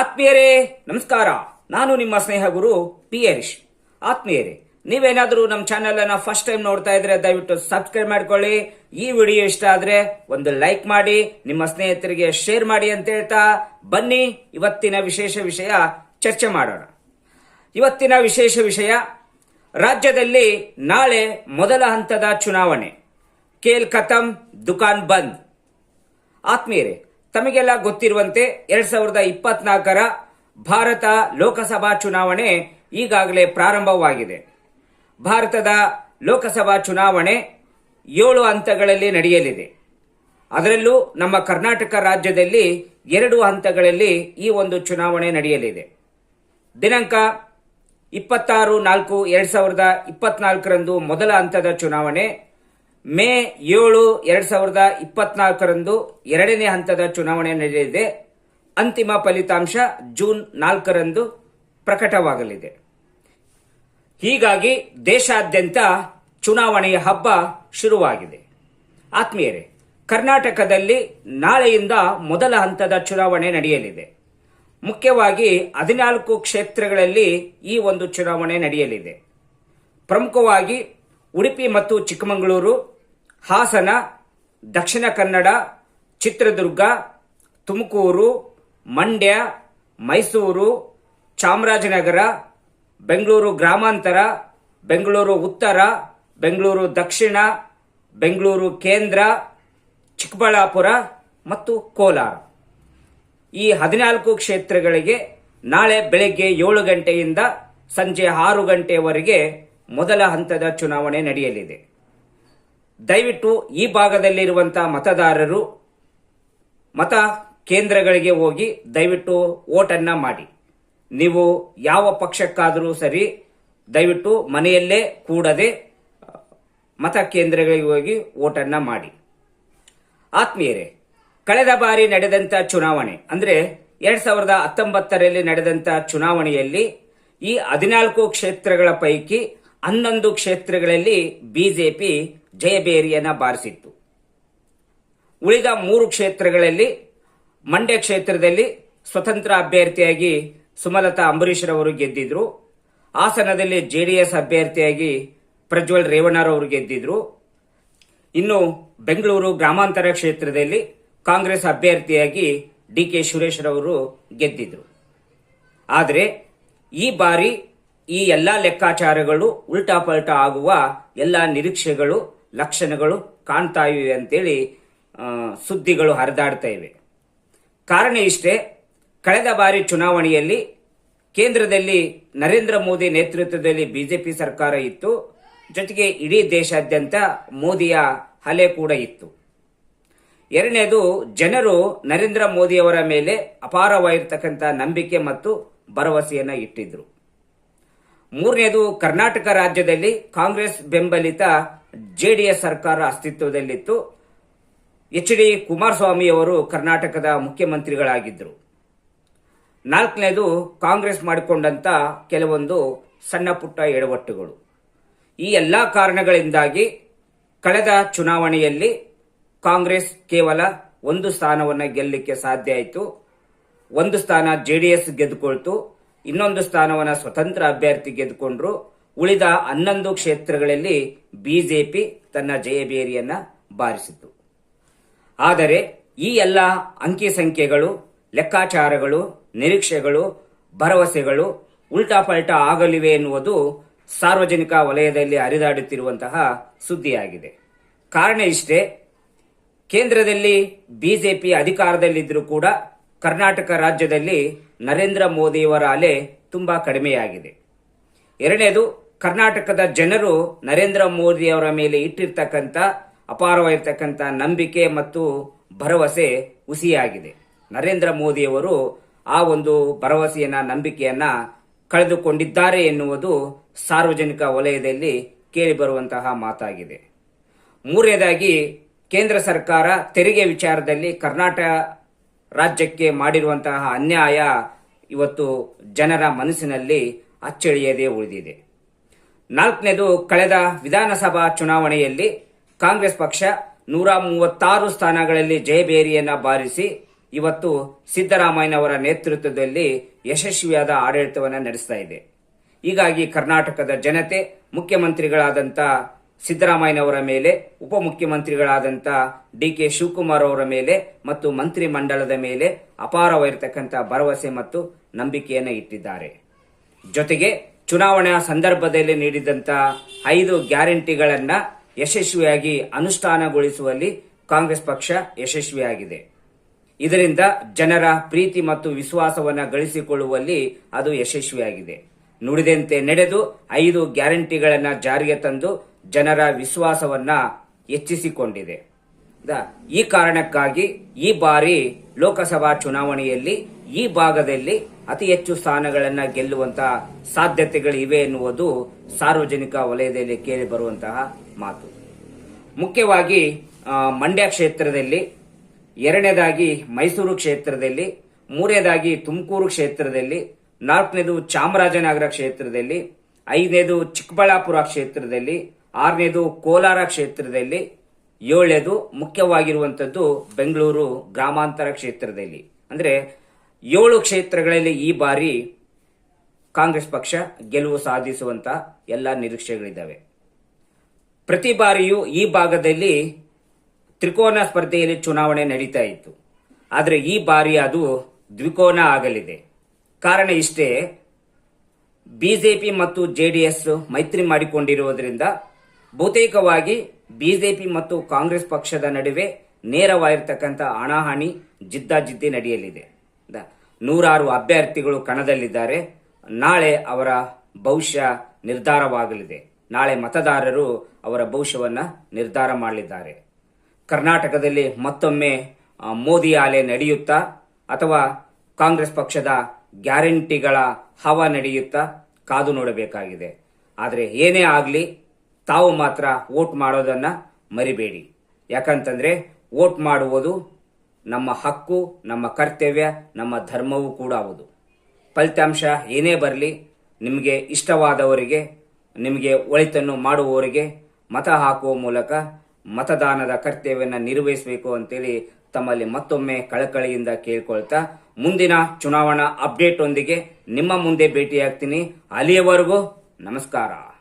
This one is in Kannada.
ಆತ್ಮೀಯರೇ, ನಮಸ್ಕಾರ. ನಾನು ನಿಮ್ಮ ಸ್ನೇಹ ಗುರು ಪಿ ಹರೀಶ್. ಆತ್ಮೀಯರೇ, ನೀವೇನಾದರೂ ನಮ್ಮ ಚಾನೆಲ್ ಅನ್ನ ಫಸ್ಟ್ ಟೈಮ್ ನೋಡ್ತಾ ಇದ್ರೆ ದಯವಿಟ್ಟು ಸಬ್ಸ್ಕ್ರೈಬ್ ಮಾಡ್ಕೊಳ್ಳಿ. ಈ ವಿಡಿಯೋ ಇಷ್ಟ ಆದ್ರೆ ಒಂದು ಲೈಕ್ ಮಾಡಿ, ನಿಮ್ಮ ಸ್ನೇಹಿತರಿಗೆ ಶೇರ್ ಮಾಡಿ ಅಂತ ಹೇಳ್ತಾ ಬನ್ನಿ. ಇವತ್ತಿನ ವಿಶೇಷ ವಿಷಯ ಚರ್ಚೆ ಮಾಡೋಣ. ಇವತ್ತಿನ ವಿಶೇಷ ವಿಷಯ, ರಾಜ್ಯದಲ್ಲಿ ನಾಳೆ ಮೊದಲ ಹಂತದ ಚುನಾವಣೆ. ಕೇಲ್ ಖತಮ್ ದುಕಾನ್ ಬಂದ್. ಆತ್ಮೀಯರೇ ತಮಗೆಲ್ಲ ಗೊತ್ತಿರುವಂತೆ ಎರಡ್ ಸಾವಿರದ ಇಪ್ಪತ್ನಾಲ್ಕರ ಭಾರತ ಲೋಕಸಭಾ ಚುನಾವಣೆ ಈಗಾಗಲೇ ಪ್ರಾರಂಭವಾಗಿದೆ. ಭಾರತದ ಲೋಕಸಭಾ ಚುನಾವಣೆ ಏಳು ಹಂತಗಳಲ್ಲಿ ನಡೆಯಲಿದೆ. ಅದರಲ್ಲೂ ನಮ್ಮ ಕರ್ನಾಟಕ ರಾಜ್ಯದಲ್ಲಿ ಎರಡು ಹಂತಗಳಲ್ಲಿ ಈ ಒಂದು ಚುನಾವಣೆ ನಡೆಯಲಿದೆ. ದಿನಾಂಕ ಇಪ್ಪತ್ತಾರು ನಾಲ್ಕು ಎರಡ್ ಸಾವಿರದ ಇಪ್ಪತ್ನಾಲ್ಕರಂದು ಮೊದಲ ಹಂತದ ಚುನಾವಣೆ ಮೇ ಏಳು ಎರಡ್ ಸಾವಿರದ ಇಪ್ಪತ್ನಾಲ್ಕರಂದು ಎರಡನೇ ಹಂತದ ಚುನಾವಣೆ ನಡೆಯಲಿದೆ. ಅಂತಿಮ ಫಲಿತಾಂಶ ಜೂನ್ ನಾಲ್ಕರಂದು ಪ್ರಕಟವಾಗಲಿದೆ. ಹೀಗಾಗಿ ದೇಶಾದ್ಯಂತ ಚುನಾವಣೆಯ ಹಬ್ಬ ಶುರುವಾಗಿದೆ. ಆತ್ಮೀಯರೇ, ಕರ್ನಾಟಕದಲ್ಲಿ ನಾಳೆಯಿಂದ ಮೊದಲ ಹಂತದ ಚುನಾವಣೆ ನಡೆಯಲಿದೆ. ಮುಖ್ಯವಾಗಿ ಹದಿನಾಲ್ಕು ಕ್ಷೇತ್ರಗಳಲ್ಲಿ ಈ ಒಂದು ಚುನಾವಣೆ ನಡೆಯಲಿದೆ. ಪ್ರಮುಖವಾಗಿ ಉಡುಪಿ ಮತ್ತು ಚಿಕ್ಕಮಗಳೂರು ಹಾಸನ, ದಕ್ಷಿಣ ಕನ್ನಡ, ಚಿತ್ರದುರ್ಗ, ತುಮಕೂರು, ಮಂಡ್ಯ, ಮೈಸೂರು, ಚಾಮರಾಜನಗರ, ಬೆಂಗಳೂರು ಗ್ರಾಮಾಂತರ, ಬೆಂಗಳೂರು ಉತ್ತರ, ಬೆಂಗಳೂರು ದಕ್ಷಿಣ, ಬೆಂಗಳೂರು ಕೇಂದ್ರ, ಚಿಕ್ಕಬಳ್ಳಾಪುರ ಮತ್ತು ಕೋಲಾರ. ಈ ಹದಿನಾಲ್ಕು ಕ್ಷೇತ್ರಗಳಿಗೆ ನಾಳೆ ಬೆಳಗ್ಗೆ ಏಳು ಗಂಟೆಯಿಂದ ಸಂಜೆ ಆರು ಗಂಟೆಯವರೆಗೆ ಮೊದಲ ಹಂತದ ಚುನಾವಣೆ ನಡೆಯಲಿದೆ. ದಯವಿಟ್ಟು ಈ ಭಾಗದಲ್ಲಿರುವಂತಹ ಮತದಾರರು ಮತ ಕೇಂದ್ರಗಳಿಗೆ ಹೋಗಿ ದಯವಿಟ್ಟು ಓಟನ್ನ ಮಾಡಿ. ನೀವು ಯಾವ ಪಕ್ಷಕ್ಕಾದರೂ ಸರಿ ದಯವಿಟ್ಟು ಮನೆಯಲ್ಲೇ ಕೂಡದೆ ಮತ ಕೇಂದ್ರಗಳಿಗೆ ಹೋಗಿ ಓಟನ್ನ ಮಾಡಿ. ಆತ್ಮೀಯರೇ, ಕಳೆದ ಬಾರಿ ನಡೆದಂತ ಚುನಾವಣೆ, ಅಂದ್ರೆ ಎರಡ್ ಸಾವಿರದ ಹತ್ತೊಂಬತ್ತರಲ್ಲಿ ನಡೆದಂತ ಚುನಾವಣೆಯಲ್ಲಿ ಈ ಹದಿನಾಲ್ಕು ಕ್ಷೇತ್ರಗಳ ಪೈಕಿ ಹನ್ನೊಂದು ಕ್ಷೇತ್ರಗಳಲ್ಲಿ ಬಿಜೆಪಿ ಜಯಬೇರಿಯನ್ನ ಬಾರಿಸಿತ್ತು. ಉಳಿದ ಮೂರು ಕ್ಷೇತ್ರಗಳಲ್ಲಿ, ಮಂಡ್ಯ ಕ್ಷೇತ್ರದಲ್ಲಿ ಸ್ವತಂತ್ರ ಅಭ್ಯರ್ಥಿಯಾಗಿ ಸುಮಲತಾ ಅಂಬರೀಶ್ ರವರು ಗೆದ್ದಿದ್ರು. ಹಾಸನದಲ್ಲಿ ಜೆಡಿಎಸ್ ಅಭ್ಯರ್ಥಿಯಾಗಿ ಪ್ರಜ್ವಲ್ ರೇವಣ್ಣರವರು ಗೆದ್ದಿದ್ರು. ಇನ್ನು ಬೆಂಗಳೂರು ಗ್ರಾಮಾಂತರ ಕ್ಷೇತ್ರದಲ್ಲಿ ಕಾಂಗ್ರೆಸ್ ಅಭ್ಯರ್ಥಿಯಾಗಿ ಡಿ ಕೆ ಸುರೇಶ್ ರವರು ಗೆದ್ದಿದ್ರು. ಆದರೆ ಈ ಬಾರಿ ಈ ಎಲ್ಲ ಲೆಕ್ಕಾಚಾರಗಳು ಉಲ್ಟಾ ಪಲ್ಟಾ ಆಗುವ ಎಲ್ಲ ನಿರೀಕ್ಷೆಗಳು ಲಕ್ಷಣಗಳು ಕಾಣ್ತಾ ಇವೆ ಅಂತೇಳಿ ಸುದ್ದಿಗಳು ಹರಿದಾಡ್ತಾ ಇವೆ. ಕಾರಣ ಇಷ್ಟೇ, ಕಳೆದ ಬಾರಿ ಚುನಾವಣೆಯಲ್ಲಿ ಕೇಂದ್ರದಲ್ಲಿ ನರೇಂದ್ರ ಮೋದಿ ನೇತೃತ್ವದಲ್ಲಿ ಬಿಜೆಪಿ ಸರ್ಕಾರ ಇತ್ತು. ಜೊತೆಗೆ ಇಡೀ ದೇಶಾದ್ಯಂತ ಮೋದಿಯ ಹಲೆ ಕೂಡ ಇತ್ತು. ಎರಡನೇದು, ಜನರು ನರೇಂದ್ರ ಮೋದಿಯವರ ಮೇಲೆ ಅಪಾರವಾಗಿರ್ತಕ್ಕಂಥ ನಂಬಿಕೆ ಮತ್ತು ಭರವಸೆಯನ್ನು ಇಟ್ಟಿದ್ರು. ಮೂರನೇದು, ಕರ್ನಾಟಕ ರಾಜ್ಯದಲ್ಲಿ ಕಾಂಗ್ರೆಸ್ ಬೆಂಬಲಿತ ಜೆಡಿಎಸ್ ಸರ್ಕಾರ ಅಸ್ತಿತ್ವದಲ್ಲಿತ್ತು. ಎಚ್ ಡಿ ಕುಮಾರಸ್ವಾಮಿ ಅವರು ಕರ್ನಾಟಕದ ಮುಖ್ಯಮಂತ್ರಿಗಳಾಗಿದ್ದರು. ನಾಲ್ಕನೇದು ಕಾಂಗ್ರೆಸ್ ಮಾಡಿಕೊಂಡಂತ ಕೆಲವೊಂದು ಸಣ್ಣ ಪುಟ್ಟ ಎಡವಟ್ಟುಗಳು. ಈ ಎಲ್ಲ ಕಾರಣಗಳಿಂದಾಗಿ ಕಳೆದ ಚುನಾವಣೆಯಲ್ಲಿ ಕಾಂಗ್ರೆಸ್ ಕೇವಲ ಒಂದು ಸ್ಥಾನವನ್ನು ಗೆಲ್ಲಲಿಕ್ಕೆ ಸಾಧ್ಯ ಆಯಿತು. ಒಂದು ಸ್ಥಾನ ಜೆಡಿಎಸ್ ಗೆದ್ದುಕೊಳ್ತು. ಇನ್ನೊಂದು ಸ್ಥಾನವನ್ನು ಸ್ವತಂತ್ರ ಅಭ್ಯರ್ಥಿ ಗೆದ್ದುಕೊಂಡ್ರು. ಉಳಿದ ಹನ್ನೊಂದು ಕ್ಷೇತ್ರಗಳಲ್ಲಿ ಬಿಜೆಪಿ ತನ್ನ ಜಯಬೇರಿಯನ್ನ ಬಾರಿಸಿತು ಆದರೆ ಈ ಎಲ್ಲ ಅಂಕಿ ಸಂಖ್ಯೆಗಳು, ಲೆಕ್ಕಾಚಾರಗಳು, ನಿರೀಕ್ಷೆಗಳು, ಭರವಸೆಗಳು ಉಲ್ಟಾ ಪಲ್ಟಾ ಆಗಲಿವೆ ಎನ್ನುವುದು ಸಾರ್ವಜನಿಕ ವಲಯದಲ್ಲಿ ಹರಿದಾಡುತ್ತಿರುವಂತಹ ಸುದ್ದಿಯಾಗಿದೆ. ಕಾರಣ ಇಷ್ಟೇ, ಕೇಂದ್ರದಲ್ಲಿ ಬಿಜೆಪಿ ಅಧಿಕಾರದಲ್ಲಿದ್ದರೂ ಕೂಡ ಕರ್ನಾಟಕ ರಾಜ್ಯದಲ್ಲಿ ನರೇಂದ್ರ ಮೋದಿಯವರ ಅಲೆ ತುಂಬಾ ಕಡಿಮೆಯಾಗಿದೆ. ಎರಡನೇದು ಕರ್ನಾಟಕದ ಜನರು ನರೇಂದ್ರ ಮೋದಿ ಅವರ ಮೇಲೆ ಇಟ್ಟಿರ್ತಕ್ಕಂಥ, ಅಪಾರವಾಗಿರ್ತಕ್ಕಂಥ ನಂಬಿಕೆ ಮತ್ತು ಭರವಸೆ ಹುಸಿಯಾಗಿದೆ. ನರೇಂದ್ರ ಮೋದಿಯವರು ಆ ಒಂದು ಭರವಸೆಯನ್ನ, ನಂಬಿಕೆಯನ್ನ ಕಳೆದುಕೊಂಡಿದ್ದಾರೆ ಎನ್ನುವುದು ಸಾರ್ವಜನಿಕ ವಲಯದಲ್ಲಿ ಕೇಳಿಬರುವಂತಹ ಮಾತಾಗಿದೆ. ಮೂರನೇದಾಗಿ, ಕೇಂದ್ರ ಸರ್ಕಾರ ತೆರಿಗೆ ವಿಚಾರದಲ್ಲಿ ಕರ್ನಾಟಕ ರಾಜ್ಯಕ್ಕೆ ಮಾಡಿರುವಂತಹ ಅನ್ಯಾಯ ಇವತ್ತು ಜನರ ಮನಸ್ಸಿನಲ್ಲಿ ಅಚ್ಚಳಿಯದೇ ಉಳಿದಿದೆ. ನಾಲ್ಕನೇದು ಕಳೆದ ವಿಧಾನಸಭಾ ಚುನಾವಣೆಯಲ್ಲಿ ಕಾಂಗ್ರೆಸ್ ಪಕ್ಷ ನೂರ ಮೂವತ್ತಾರು ಸ್ಥಾನಗಳಲ್ಲಿ ಜಯಬೇರಿಯನ್ನ ಬಾರಿಸಿ ಇವತ್ತು ಸಿದ್ದರಾಮಯ್ಯನವರ ನೇತೃತ್ವದಲ್ಲಿ ಯಶಸ್ವಿಯಾದ ಆಡಳಿತವನ್ನು ನಡೆಸ್ತಾ ಇದೆ. ಹೀಗಾಗಿ ಕರ್ನಾಟಕದ ಜನತೆ ಮುಖ್ಯಮಂತ್ರಿಗಳಾದಂಥ ಸಿದ್ದರಾಮಯ್ಯನವರ ಮೇಲೆ ಉಪಮುಖ್ಯಮಂತ್ರಿಗಳಾದಂಥ ಡಿ ಕೆ ಶಿವಕುಮಾರ್ ಅವರ ಮೇಲೆ ಮತ್ತು ಮಂತ್ರಿ ಮಂಡಲದ ಮೇಲೆ ಅಪಾರವಾಗಿರ್ತಕ್ಕಂಥ ಭರವಸೆ ಮತ್ತು ನಂಬಿಕೆಯನ್ನು ಇಟ್ಟಿದ್ದಾರೆ. ಜೊತೆಗೆ ಚುನಾವಣಾ ಸಂದರ್ಭದಲ್ಲಿ ನೀಡಿದಂತ ಐದು ಗ್ಯಾರಂಟಿಗಳನ್ನ ಯಶಸ್ವಿಯಾಗಿ ಅನುಷ್ಠಾನಗೊಳಿಸುವಲ್ಲಿ ಕಾಂಗ್ರೆಸ್ ಪಕ್ಷ ಯಶಸ್ವಿಯಾಗಿದೆ. ಇದರಿಂದ ಜನರ ಪ್ರೀತಿ ಮತ್ತು ವಿಶ್ವಾಸವನ್ನ ಗಳಿಸಿಕೊಳ್ಳುವಲ್ಲಿ ಅದು ಯಶಸ್ವಿಯಾಗಿದೆ. ನುಡಿದಂತೆ ನಡೆದು ಐದು ಗ್ಯಾರಂಟಿಗಳನ್ನು ಜಾರಿಗೆ ತಂದು ಜನರ ವಿಶ್ವಾಸವನ್ನ ಹೆಚ್ಚಿಸಿಕೊಂಡಿದೆ. ಈ ಕಾರಣಕ್ಕಾಗಿ ಈ ಬಾರಿ ಲೋಕಸಭಾ ಚುನಾವಣೆಯಲ್ಲಿ ಈ ಭಾಗದಲ್ಲಿ ಅತಿ ಹೆಚ್ಚು ಸ್ಥಾನಗಳನ್ನ ಗೆಲ್ಲುವಂತಹ ಸಾಧ್ಯತೆಗಳಿವೆ ಎನ್ನುವುದು ಸಾರ್ವಜನಿಕ ವಲಯದಲ್ಲಿ ಕೇಳಿ ಬರುವಂತಹ ಮಾತು. ಮುಖ್ಯವಾಗಿ ಮಂಡ್ಯ ಕ್ಷೇತ್ರದಲ್ಲಿ, ಎರಡನೇದಾಗಿ ಮೈಸೂರು ಕ್ಷೇತ್ರದಲ್ಲಿ, ಮೂರನೇದಾಗಿ ತುಮಕೂರು ಕ್ಷೇತ್ರದಲ್ಲಿ, ನಾಲ್ಕನೇದು ಚಾಮರಾಜನಗರ ಕ್ಷೇತ್ರದಲ್ಲಿ, ಐದನೇದು ಚಿಕ್ಕಬಳ್ಳಾಪುರ ಕ್ಷೇತ್ರದಲ್ಲಿ, ಆರನೇದು ಕೋಲಾರ ಕ್ಷೇತ್ರದಲ್ಲಿ, ಏಳನೇದು ಮುಖ್ಯವಾಗಿರುವಂತದ್ದು ಬೆಂಗಳೂರು ಗ್ರಾಮಾಂತರ ಕ್ಷೇತ್ರದಲ್ಲಿ. ಅಂದ್ರೆ ಏಳು ಕ್ಷೇತ್ರಗಳಲ್ಲಿ ಈ ಬಾರಿ ಕಾಂಗ್ರೆಸ್ ಪಕ್ಷ ಗೆಲುವು ಸಾಧಿಸುವಂತ ಎಲ್ಲ ನಿರೀಕ್ಷೆಗಳಿದ್ದಾವೆ. ಪ್ರತಿ ಬಾರಿಯೂ ಈ ಭಾಗದಲ್ಲಿ ತ್ರಿಕೋನ ಸ್ಪರ್ಧೆಯಲ್ಲಿ ಚುನಾವಣೆ ನಡೀತಾ ಇತ್ತು. ಆದರೆ ಈ ಬಾರಿ ಅದು ದ್ವಿಕೋನ ಆಗಲಿದೆ. ಕಾರಣ ಇಷ್ಟೇ, ಬಿಜೆಪಿ ಮತ್ತು ಜೆಡಿಎಸ್ ಮೈತ್ರಿ ಮಾಡಿಕೊಂಡಿರುವುದರಿಂದ ಬಹುತೇಕವಾಗಿ ಬಿಜೆಪಿ ಮತ್ತು ಕಾಂಗ್ರೆಸ್ ಪಕ್ಷದ ನಡುವೆ ನೇರವಾಗಿರ್ತಕ್ಕಂಥ ಹಣಾಹಣಿ, ಜಿದ್ದಾಜಿದ್ದಿ ನಡೆಯಲಿದೆ. ನೂರಾರು ಅಭ್ಯರ್ಥಿಗಳು ಕಣದಲ್ಲಿದ್ದಾರೆ. ನಾಳೆ ಅವರ ಭವಿಷ್ಯ ನಿರ್ಧಾರವಾಗಲಿದೆ. ನಾಳೆ ಮತದಾರರು ಅವರ ಭವಿಷ್ಯವನ್ನು ನಿರ್ಧಾರ ಮಾಡಲಿದ್ದಾರೆ. ಕರ್ನಾಟಕದಲ್ಲಿ ಮತ್ತೊಮ್ಮೆ ಮೋದಿ ಆಲೆ ನಡೆಯುತ್ತಾ ಅಥವಾ ಕಾಂಗ್ರೆಸ್ ಪಕ್ಷದ ಗ್ಯಾರಂಟಿಗಳ ಹವ ನಡೆಯುತ್ತಾ ಕಾದು ನೋಡಬೇಕಾಗಿದೆ. ಆದರೆ ಏನೇ ಆಗಲಿ ತಾವು ಮಾತ್ರ ವೋಟ್ ಮಾಡೋದನ್ನ ಮರಿಬೇಡಿ. ಯಾಕಂತಂದ್ರೆ ವೋಟ್ ಮಾಡುವುದು ನಮ್ಮ ಹಕ್ಕು, ನಮ್ಮ ಕರ್ತವ್ಯ, ನಮ್ಮ ಧರ್ಮವೂ ಕೂಡ ಹೌದು. ಫಲಿತಾಂಶ ಏನೇ ಬರಲಿ, ನಿಮಗೆ ಇಷ್ಟವಾದವರಿಗೆ, ನಿಮಗೆ ಒಳಿತನ್ನು ಮಾಡುವವರಿಗೆ ಮತ ಹಾಕುವ ಮೂಲಕ ಮತದಾನದ ಕರ್ತವ್ಯವನ್ನು ನಿರ್ವಹಿಸಬೇಕು ಅಂತೇಳಿ ತಮ್ಮಲ್ಲಿ ಮತ್ತೊಮ್ಮೆ ಕಳಕಳಿಯಿಂದ ಕೇಳ್ಕೊಳ್ತಾ ಮುಂದಿನ ಚುನಾವಣಾ ಅಪ್ಡೇಟ್ ಒಂದಿಗೆ ನಿಮ್ಮ ಮುಂದೆ ಭೇಟಿಯಾಗ್ತೀನಿ. ಅಲ್ಲಿಯವರೆಗೂ ನಮಸ್ಕಾರ.